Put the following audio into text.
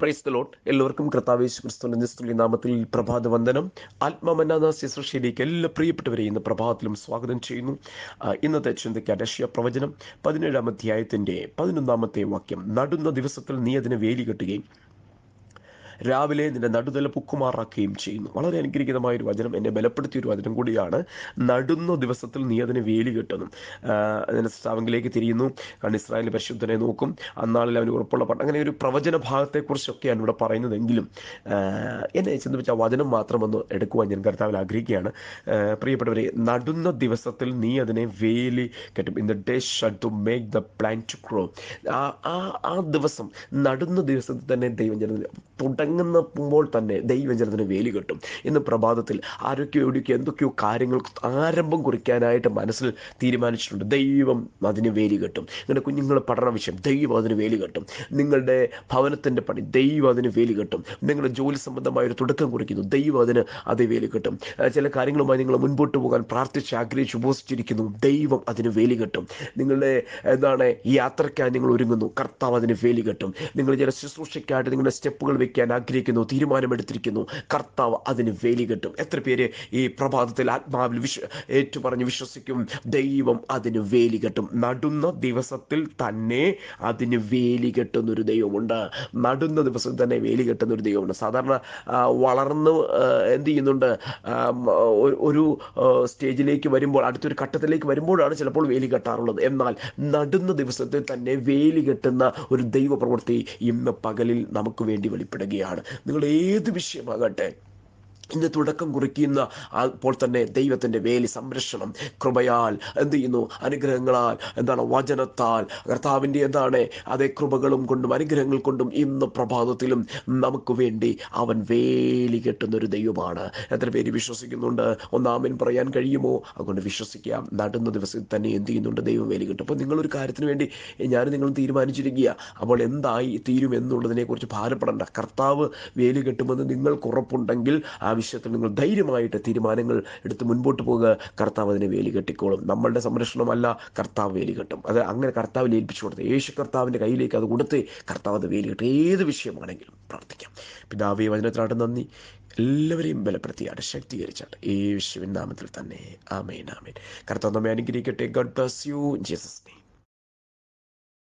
Price ലോട്ട് എല്ലാവർക്കും കർത്താവേശ് ക്രിസ്തുവിന്റെ നിസ്തുലി നാമത്തിൽ പ്രഭാത വന്ദനം. ആത്മമന്നാഥ ശുശ്രൂഷയിലേക്ക് എല്ലാ പ്രിയപ്പെട്ടവരെയും ഇന്ന് പ്രഭാതത്തിലും സ്വാഗതം ചെയ്യുന്നു. ഇന്നത്തെ ചിന്തയ്ക്ക് രഷ്യ പ്രവചനം പതിനേഴാം അധ്യായത്തിന്റെ പതിനൊന്നാമത്തെ വാക്യം. നടുന്ന ദിവസത്തിൽ നീ അതിനെ വേലി കെട്ടുകയും രാവിലെ നിന്റെ നടുതല പുക്കുമാറാക്കുകയും ചെയ്യുന്നു. വളരെ അനുഗ്രഹീതമായ ഒരു വചനം എന്നെ ബലപ്പെടുത്തിയ ഒരു വചനം കൂടിയാണ്. നടുന്ന ദിവസത്തിൽ നീ അതിനെ വേലി കെട്ടുന്നു. അതിനെ സ്റ്റാവിലേക്ക് തിരിയുന്നു. കാരണം ഇസ്രായേൽ പരിശുദ്ധനെ നോക്കും. അന്നാളിൽ അവന് ഉറപ്പുള്ള പട്ട അങ്ങനെ ഒരു പ്രവചന ഭാഗത്തെക്കുറിച്ചൊക്കെയാണ് ഇവിടെ പറയുന്നതെങ്കിലും എന്നെ ചിന്തിപ്പിച്ച വചനം മാത്രം ഒന്ന് എടുക്കുവാൻ ഞാൻ കർത്താവിൽ ആഗ്രഹിക്കുകയാണ്. പ്രിയപ്പെട്ടവരെ നടുന്ന ദിവസത്തിൽ നീ അതിനെ വേലി കെട്ടും. In the day should to make the plan to grow ആ ആ ദിവസം നടുന്ന ദിവസത്തിൽ തന്നെ ദൈവജനത്തിന് തുടങ്ങുന്നപ്പോൾ തന്നെ ദൈവജനത്തിന് വേലി കിട്ടും. ഇന്ന് പ്രഭാതത്തിൽ ആരൊക്കെയോ എവിടെയൊക്കെ എന്തൊക്കെയോ കാര്യങ്ങൾ ആരംഭം കുറിക്കാനായിട്ട് മനസ്സിൽ തീരുമാനിച്ചിട്ടുണ്ട്. ദൈവം അതിന് വേലി കെട്ടും. നിങ്ങളുടെ കുഞ്ഞുങ്ങളുടെ പഠന വിഷയം ദൈവം അതിന് വേലി കെട്ടും. നിങ്ങളുടെ ഭവനത്തിന്റെ പണി ദൈവം അതിന് വേലി കെട്ടും. നിങ്ങളുടെ ജോലി സംബന്ധമായ ഒരു തുടക്കം കുറിക്കുന്നു ദൈവം അതിന് അത് വേലി കെട്ടും. ചില കാര്യങ്ങളുമായി നിങ്ങൾ മുൻപോട്ട് പോകാൻ പ്രാർത്ഥിച്ച് ആഗ്രഹിച്ച് ഉപസിച്ചിരിക്കുന്നു ദൈവം അതിന് വേലി കെട്ടും. നിങ്ങളുടെ എന്താണ് യാത്രയ്ക്കായി നിങ്ങൾ ഒരുങ്ങുന്നു കർത്താവ് അതിന് വേലി കെട്ടും. നിങ്ങൾ ചില ശുശ്രൂഷയ്ക്കായിട്ട് നിങ്ങളുടെ സ്റ്റെപ്പുകൾ വെക്കാൻ ആഗ്രഹിക്കുന്നു തീരുമാനമെടുത്തിരിക്കുന്നു. കർത്താവ് അതിന് വേലി കെട്ടും. എത്ര പേര് ഈ പ്രഭാതത്തിൽ ആത്മാവിൽ വിശ്വ ഏറ്റുപറഞ്ഞ് വിശ്വസിക്കും ദൈവം അതിന് വേലി കെട്ടും. നടുന്ന ദിവസത്തിൽ തന്നെ അതിന് വേലി കെട്ടുന്ന ഒരു ദൈവമുണ്ട്. നടുന്ന ദിവസത്തിൽ തന്നെ വേലി കെട്ടുന്ന ഒരു ദൈവമുണ്ട്. സാധാരണ വളർന്ന് എന്ത് ചെയ്യുന്നുണ്ട് ഒരു- സ്റ്റേജിലേക്ക് വരുമ്പോൾ അടുത്തൊരു ഘട്ടത്തിലേക്ക് വരുമ്പോഴാണ് ചിലപ്പോൾ വേലി കെട്ടാറുള്ളത്. എന്നാൽ നടുന്ന ദിവസത്തിൽ തന്നെ വേലി കെട്ടുന്ന ഒരു ദൈവ പ്രവൃത്തി ഇന്ന് പകലിൽ നമുക്ക് വേണ്ടി വെളിപ്പെടുകയാണ്. നിങ്ങൾ ഏത് വിഷയമാകട്ടെ? ഇന്ന് തുടക്കം കുറിക്കുന്ന അപ്പോൾ തന്നെ ദൈവത്തിന്റെ വേലി സംരക്ഷണം കൃപയാൽ എന്ത് ചെയ്യുന്നു? അനുഗ്രഹങ്ങളാൽ എന്താണ് വചനത്താൽ കർത്താവിന്റെ എന്താണ്? അതേ കൃപകളും കൊണ്ടും അനുഗ്രഹങ്ങൾ കൊണ്ടും ഇന്ന് പ്രഭാതത്തിലും നമുക്ക് വേണ്ടി അവൻ വേലി കെട്ടുന്ന ഒരു ദൈവമാണ്. എത്ര പേര് വിശ്വസിക്കുന്നുണ്ട്? ഒന്നാമൻ പറയാൻ കഴിയുമോ? അതുകൊണ്ട് വിശ്വസിക്കാം. നടുന്ന ദിവസം തന്നെ എന്ത് ചെയ്യുന്നുണ്ട് ദൈവം വേലി കെട്ടും. അപ്പോൾ നിങ്ങളൊരു കാര്യത്തിന് വേണ്ടി ഞാൻ നിങ്ങൾ തീരുമാനിച്ചിരിക്കുക അപ്പോൾ എന്തായി തീരും എന്നുള്ളതിനെക്കുറിച്ച് ഭാരപ്പെടേണ്ട. കർത്താവ് വേലി കെട്ടുമെന്ന് നിങ്ങൾക്ക് ഉറപ്പുണ്ടെങ്കിൽ ആ വിഷയത്തിൽ നിങ്ങൾ ധൈര്യമായിട്ട് തീരുമാനങ്ങൾ എടുത്ത് മുൻപോട്ട് പോകുക കർത്താവ് അതിനെ വേലി കെട്ടിക്കോളും. നമ്മളുടെ സംരക്ഷണമല്ല കർത്താവ് വേലി കെട്ടും. അത് അങ്ങനെ കർത്താവ് ഏൽപ്പിച്ചു കൊടുത്ത് യേശു കർത്താവിന്റെ കയ്യിലേക്ക് അത് കൊടുത്ത് കർത്താവ് അത് വേലി കെട്ടും. ഏത് വിഷയമാണെങ്കിലും പ്രാർത്ഥിക്കാം. പിതാവേ വചനത്തിലാട്ട് നന്ദി. എല്ലാവരെയും ബലപ്പെടുത്തിയാട്ട് ശക്തീകരിച്ചാട്ട്. യേശുവിൻ നാമത്തിൽ തന്നെ. ആമേൻ ആമേൻ. കർത്താവ് നമ്മെ അനുഗ്രഹിക്കട്ടെ. God bless you Jesus name